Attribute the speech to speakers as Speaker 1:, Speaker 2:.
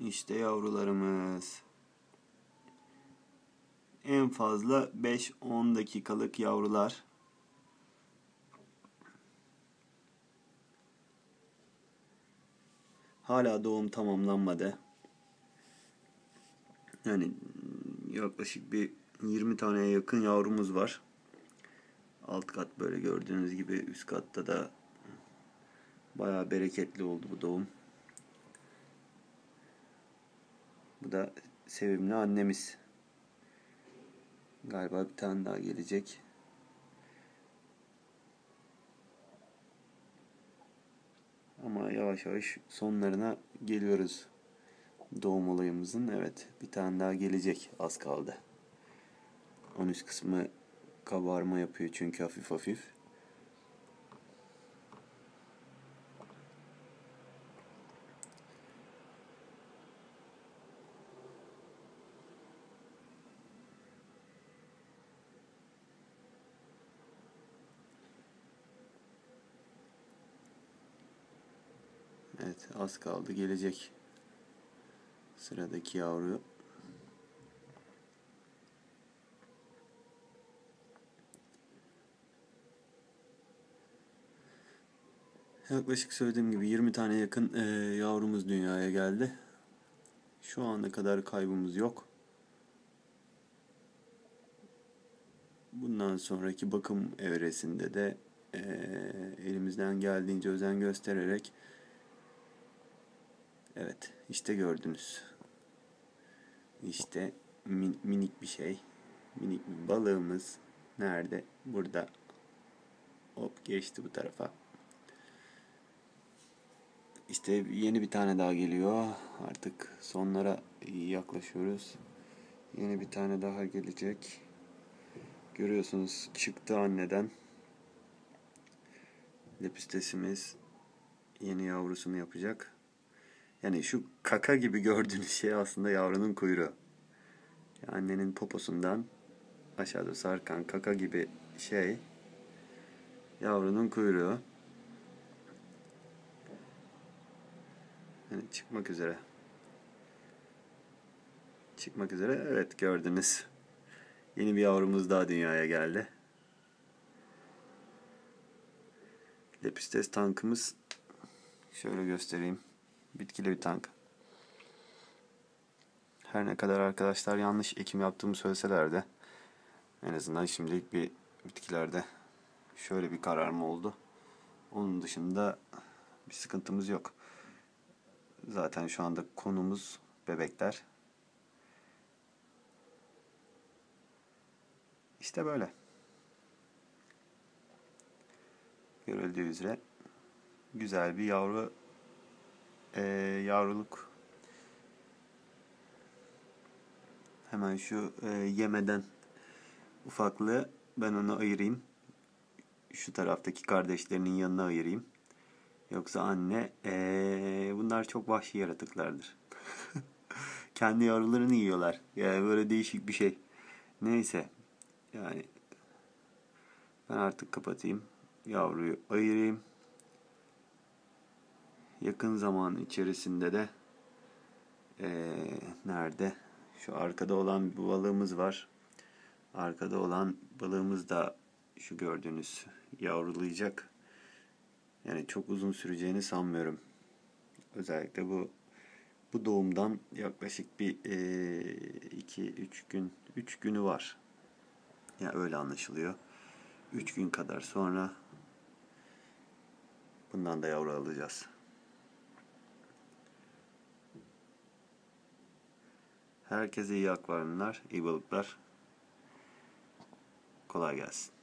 Speaker 1: İşte yavrularımız. En fazla 5-10 dakikalık yavrular. Hala doğum tamamlanmadı. Yani yaklaşık bir 20 taneye yakın yavrumuz var. Alt kat böyle gördüğünüz gibi üst katta da bayağı bereketli oldu bu doğum. Bu da sevimli annemiz. Galiba bir tane daha gelecek. Ama yavaş yavaş sonlarına geliyoruz. Doğum olayımızın. Evet bir tane daha gelecek. Az kaldı. Ön üst kısmı kabarma yapıyor çünkü hafif hafif. Evet az kaldı gelecek. Sıradaki yavru. Yaklaşık söylediğim gibi 20 tane yakın e, yavrumuz dünyaya geldi. Şu ana kadar kaybımız yok. Bundan sonraki bakım evresinde de e, elimizden geldiğince özen göstererek evet işte gördünüz. İşte min, minik bir şey. Minik bir balığımız nerede? Burada. Hop geçti bu tarafa. İşte yeni bir tane daha geliyor. Artık sonlara yaklaşıyoruz. Yeni bir tane daha gelecek. Görüyorsunuz çıktı anneden. Lepistesimiz yeni yavrusunu yapacak. Yani şu kaka gibi gördüğünüz şey aslında yavrunun kuyruğu. Yani annenin poposundan aşağıda sarkan kaka gibi şey yavrunun kuyruğu. Yani çıkmak üzere. Çıkmak üzere. Evet gördünüz. Yeni bir yavrumuz daha dünyaya geldi. Lepistes tankımız şöyle göstereyim. Bitkili bir tank. Her ne kadar arkadaşlar yanlış ekim yaptığımı söyleseler de en azından şimdilik bir bitkilerde şöyle bir kararma oldu. Onun dışında bir sıkıntımız yok. Zaten şu anda konumuz bebekler. İşte böyle. Görüldüğü üzere güzel bir yavru e, yavruluk. Hemen şu e, yemeden ufaklığı ben onu ayırayım. Şu taraftaki kardeşlerinin yanına ayırayım. Yoksa anne ee, bunlar çok vahşi yaratıklardır. Kendi yavrularını yiyorlar. Yani böyle değişik bir şey. Neyse. Yani ben artık kapatayım. Yavruyu ayırayım. Yakın zaman içerisinde de ee, nerede? Şu arkada olan bir balığımız var. Arkada olan balığımız da şu gördüğünüz yavrulayacak. Yani çok uzun süreceğini sanmıyorum. Özellikle bu bu doğumdan yaklaşık bir 2-3 e, gün 3 günü var. Ya yani öyle anlaşılıyor. 3 gün kadar sonra bundan da yavru alacağız. Herkese iyi akvaryumlar, iyi balıklar. Kolay gelsin.